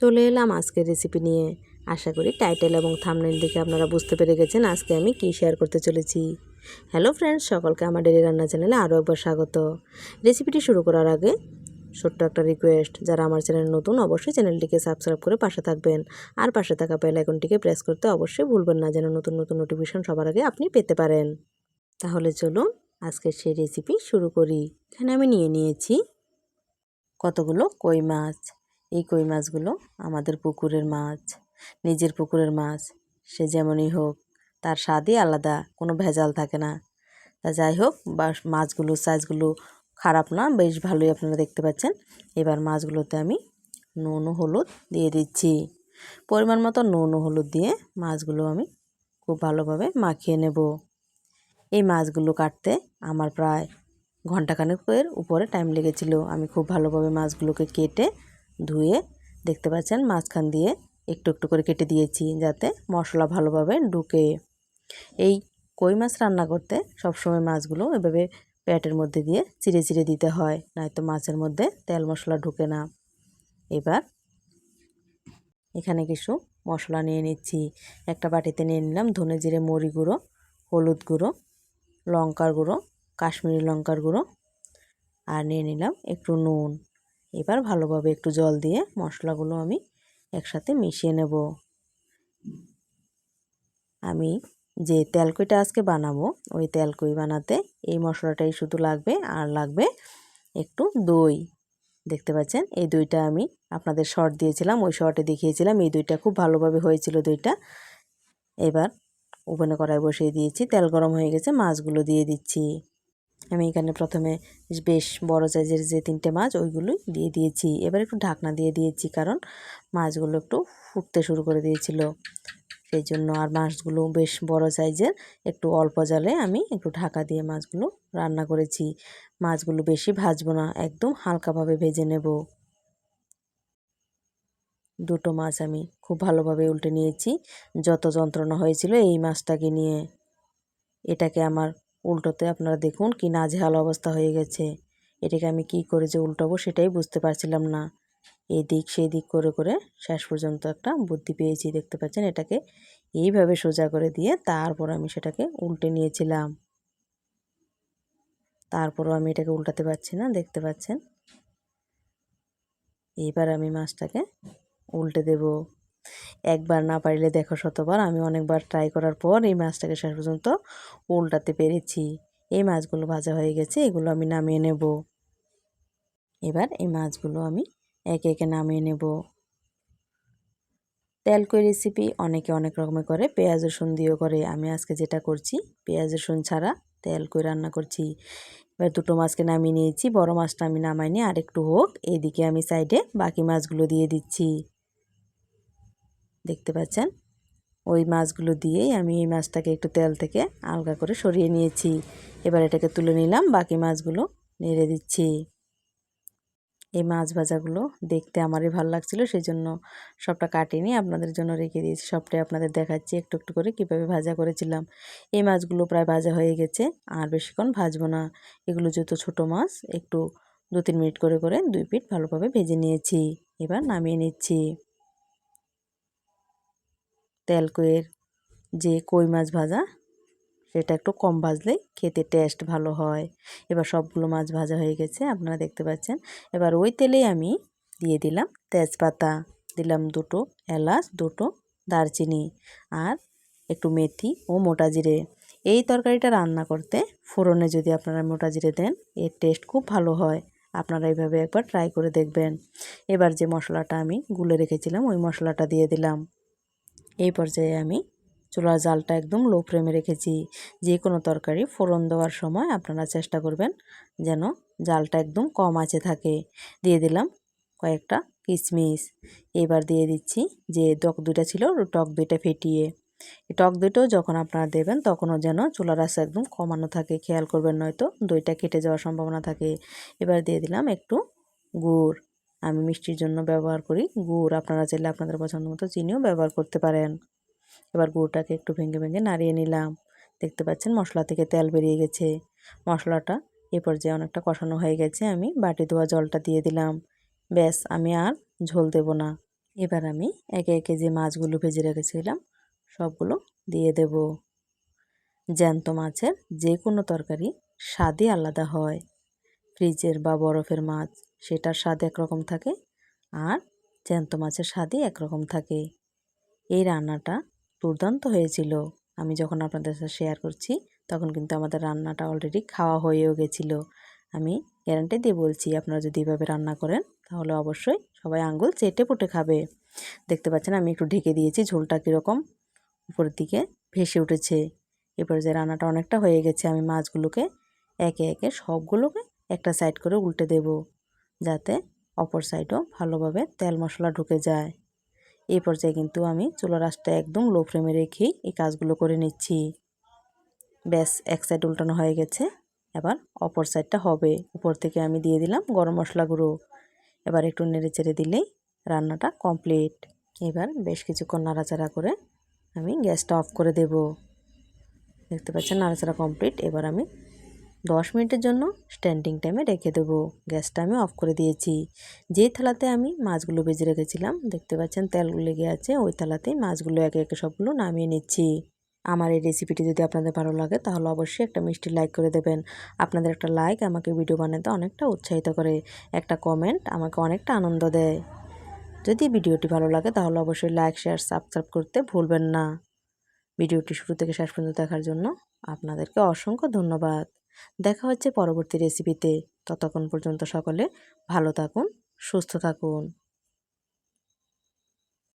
চলে এলাম আজকের রেসিপি নিয়ে। আশা করি টাইটেল এবং থামনেল দেখে আপনারা বুঝতে পেরে গেছেন আজকে আমি কী শেয়ার করতে চলেছি। হ্যালো ফ্রেন্ডস সকলকে আমার ডেলি রান্না চ্যানেলে আরও একবার স্বাগত। রেসিপিটি শুরু করার আগে ছোট্ট একটা রিকোয়েস্ট যারা আমার চ্যানেল নতুন অবশ্যই চ্যানেলটিকে সাবস্ক্রাইব করে পাশে থাকবেন। আর পাশে থাকা বেল আইকনটিকে প্রেস করতে অবশ্যই ভুলবেন না, যেন নতুন নতুন নোটিফিকেশন সবার আগে আপনি পেতে পারেন। তাহলে চলুন আজকের সেই রেসিপি শুরু করি। এখানে আমি নিয়ে নিয়েছি কতগুলো কই মাছ। এই কই মাছগুলো? আমাদের পুকুরের মাছ, নিজের পুকুরের মাছ, সে যেমনই হোক, তার স্বাদই আলাদা, কোনো ভেজাল থাকে না। তা যাই হোক বা মাছগুলো, সাইজগুলো খারাপ না, বেশ ভালোই আপনারা দেখতে পাচ্ছেন। এবার মাছগুলোতে আমি নুন ও হলুদ দিয়ে দিচ্ছি। পরিমাণ মতো নুন ও হলুদ দিয়ে মাছগুলো আমি খুব ভালোভাবে মাখিয়ে নেব। এই মাছগুলো কাটতে আমার প্রায় ঘন্টাখানেকের উপরে টাইম লেগেছিল। আমি খুব ভালোভাবে মাছগুলোকে কেটে ধুয়ে দেখতে পাচ্ছেন মাঝখান দিয়ে একটু একটু করে কেটে দিয়েছি যাতে মশলা ভালোভাবে ঢুকে। এই কই মাছ রান্না করতে সবসময় মাছগুলো এভাবে প্যাটের মধ্যে দিয়ে চিড়ে চিড়ে দিতে হয়, নয়তো মাছের মধ্যে তেল মশলা ঢুকে না। এবার এখানে কিছু মশলা নিয়ে নিচ্ছি। একটা বাটিতে নিয়ে নিলাম ধনে জিরে, মরি গুঁড়ো, হলুদ গুঁড়ো, লঙ্কার গুঁড়ো, কাশ্মীরি লঙ্কার গুঁড়ো, আর নিয়ে নিলাম একটু নুন। এবার ভালোভাবে একটু জল দিয়ে মশলাগুলো আমি একসাথে মিশিয়ে নেব। আমি যে তেলকইটা আজকে বানাবো, ওই তেলকই বানাতে এই মশলাটাই শুধু লাগবে আর লাগবে একটু দই। দেখতে পাচ্ছেন? এই দইটা আমি আপনাদের শর্ট দিয়েছিলাম, ওই শর্টে দেখিয়েছিলাম, এই দইটা খুব ভালোভাবে হয়েছিল দইটা। এবার ওভেনে কড়াই বসিয়ে দিয়েছি, তেল গরম হয়ে গেছে, মাছগুলো দিয়ে দিচ্ছি। আমি এখানে প্রথমে বেশ বড় সাইজের যে তিনটে মাছ, ওইগুলোই দিয়ে দিয়েছি। এবার একটু ঢাকনা দিয়ে দিয়েছি, কারণ মাছগুলো একটু ফুটতে শুরু করে দিয়েছিল। সেই জন্য আর মাছগুলো বেশ বড় সাইজের একটু অল্প জালে আমি একটু ঢাকা দিয়ে মাছগুলো রান্না করেছি। মাছগুলো বেশি ভাজবো না, একদম হালকাভাবে ভেজে নেব। দুটো মাছ আমি খুব ভালোভাবে উল্টে নিয়েছি। যত যন্ত্রণা হয়েছিল এই মাছটাকে নিয়ে। এটাকে আমার উল্টোতে আপনারা দেখুন কি নাজেহাল অবস্থা হয়ে গেছে। এটাকে আমি কি করে যে উল্টাবো সেটাই বুঝতে পারছিলাম না। এই দিক সেই দিক করে করে শেষ পর্যন্ত একটা বুদ্ধি পেয়েছি, দেখতে পাচ্ছেন? এটাকে এইভাবে সোজা করে দিয়ে তারপর আমি সেটাকে উল্টে নিয়েছিলাম। তারপরও আমি এটাকে উল্টাতে পারছি না, দেখতে পাচ্ছেন? এইবার আমি মাছটাকে উল্টে দেব। একবার না পারলে দেখো শতবার, আমি অনেকবার ট্রাই করার পর এই মাছটাকে শেষ পর্যন্ত উল্টাতে পেরেছি। এই মাছগুলো ভাজা হয়ে গেছে, এগুলো আমি নামিয়ে নেব। এবার এই মাছগুলো আমি একে একে নামিয়ে নেব। তেলকই রেসিপি অনেকে অনেক রকমের করে, পেঁয়াজ, রসুন দিয়েও করে। আমি আজকে যেটা করছি, পেঁয়াজ, রসুন ছাড়া তেলকই রান্না করছি। এবার দুটো মাছকে নামিয়ে নিয়েছি, বড় মাছটা আমি নামাইনি আর একটু হোক, এদিকে আমি সাইডে বাকি মাছগুলো দিয়ে দিচ্ছি। দেখতে পাচ্ছেন? ওই মাছগুলো দিয়েই আমি এই মাছটাকে একটু তেল থেকে আলগা করে সরিয়ে নিয়েছি। এবার এটাকে তুলে নিলাম, বাকি মাছগুলো নেড়ে দিচ্ছি। এই মাছ ভাজাগুলো দেখতে আমারই ভালো লাগছিল সেই জন্য সবটা কাটিনি আপনাদের জন্য রেখে দিয়েছি। সবটাই আপনাদের দেখাচ্ছি, একটু একটু করে কীভাবে ভাজা করেছিলাম। এই মাছগুলো প্রায় ভাজা হয়ে গেছে, আর বেশিক্ষণ ভাজবো না। এগুলো যেহেতু ছোটো মাছ, একটু দু তিন মিনিট করে করে দুই পিঠ ভালোভাবে ভেজে নিয়েছি। এবার নামিয়ে নিচ্ছি। তেলকইয়ের যে কই মাছ ভাজা, সেটা একটু কম ভাজলেই খেতে টেস্ট ভালো হয়। এবার সবগুলো মাছ ভাজা হয়ে গেছে, আপনারা দেখতে পাচ্ছেন। এবার ওই তেলেই আমি দিয়ে দিলাম তেজপাতা, দিলাম দুটো এলাচ, দুটো দারচিনি আর একটু মেথি ও মোটা জিরে। এই তরকারিটা রান্না করতে ফোড়নে যদি আপনারা মোটা জিরে দেন, এর টেস্ট খুব ভালো হয়। আপনারা এইভাবে একবার ট্রাই করে দেখবেন। এবার যে মশলাটা আমি গুলে রেখেছিলাম, ওই মশলাটা দিয়ে দিলাম। এই পর্যায়ে আমি চুলার জালটা একদম লো ফ্লেমে রেখেছি। যে কোনো তরকারি ফোড়ন দেওয়ার সময় আপনারা চেষ্টা করবেন যেন জালটা একদম কম আছে থাকে। দিয়ে দিলাম কয়েকটা কিশমিশ এবার দিয়ে দিচ্ছি যে টক দুইটা ছিল টক দুইটা ফেটিয়ে। টক দইটাও যখন আপনারা দেবেন তখনও যেন চুলার রাস্তা একদম কমানো থাকে। খেয়াল করবেন নয়তো দইটা কেটে যাওয়ার সম্ভাবনা থাকে। এবার দিয়ে দিলাম একটু গুড়। আমি মিষ্টির জন্য ব্যবহার করি। গুড় আপনারা চাইলে আপনাদের পছন্দ মতো চিনিও ব্যবহার করতে পারেন। এবার গুড়টাকে একটু ভেঙে ভেঙে নাড়িয়ে নিলাম। দেখতে পাচ্ছেন মশলা থেকে তেল বেরিয়ে গেছে। মশলাটা এ পর্যায়ে অনেকটা কষানো হয়ে গেছে। আমি বাটি ধোয়া জলটা দিয়ে দিলাম। ব্যাস, আমি আর ঝোল দেব না। এবার আমি একে একে যে মাছগুলো ভেজে রেখেছিলাম, সবগুলো দিয়ে দেব। জ্যান্ত মাছের যে কোনো তরকারি স্বাদই আলাদা হয়। ফ্রিজের বা বরফের মাছ। সেটার স্বাদ একরকম থাকে আর জ্যান্ত মাছের স্বাদই একরকম থাকে। এই রান্নাটা দুর্দান্ত হয়েছিল। আমি যখন আপনাদের সাথে শেয়ার করছি, তখন কিন্তু আমাদের রান্নাটা অলরেডি খাওয়া হয়েও গেছিল। আমি গ্যারান্টি দিয়ে বলছি, আপনারা যদি এভাবে রান্না করেন, তাহলে অবশ্যই সবাই আঙ্গুল চেটে পুটে খাবে। দেখতে পাচ্ছেন, আমি একটু ঢেকে দিয়েছি, ঝোলটা কীরকম উপরের দিকে ভেসে উঠেছে। এবার যে রান্নাটা অনেকটা হয়ে গেছে, আমি মাছগুলোকে একে একে সবগুলোকে একটা সাইড করে উল্টে দেব। যাতে অপর সাইডও ভালোভাবে তেল মশলা ঢুকে যায়। এই পর্যায়ে কিন্তু আমি চুলার আঁচটা একদম লো ফ্লেমে রেখেই এই কাজগুলো করে নিচ্ছি। ব্যাস, এক সাইড উল্টানো হয়ে গেছে। এবার অপর সাইডটা হবে। উপর থেকে আমি দিয়ে দিলাম গরম মশলা গুঁড়ো। এবার একটু নেড়ে চেড়ে দিলেই রান্নাটা কমপ্লিট এবার বেশ কিছুক্ষণ নাড়াচাড়া করে আমি গ্যাসটা অফ করে দেব। দেখতে পাচ্ছেন, নাড়াচাড়া কমপ্লিট এবার আমি দশ মিনিটের জন্য স্ট্যান্ডিং টাইমে রেখে দেবো। গ্যাসটা আমি অফ করে দিয়েছি। যে থালাতে আমি মাছগুলো ভেজে রেখেছিলাম, দেখতে পাচ্ছেন তেল লেগে আছে, ওই থালাতেই মাছগুলো একে একে সবগুলো নামিয়ে নিচ্ছি। আমার এই রেসিপিটি যদি আপনাদের ভালো লাগে, তাহলে অবশ্যই একটা মিষ্টি লাইক করে দেবেন। আপনাদের একটা লাইক আমাকে ভিডিও বানাতে অনেকটা উৎসাহিত করে। একটা কমেন্ট আমাকে অনেকটা আনন্দ দেয়। যদি ভিডিওটি ভালো লাগে, তাহলে অবশ্যই লাইক শেয়ার সাবস্ক্রাইব করতে ভুলবেন না। ভিডিওটি শুরু থেকে শেষ পর্যন্ত দেখার জন্য আপনাদেরকে অসংখ্য ধন্যবাদ। দেখা হচ্ছে পরবর্তী রেসিপিতে ততক্ষণ পর্যন্ত সকলে ভালো থাকুন সুস্থ থাকুন।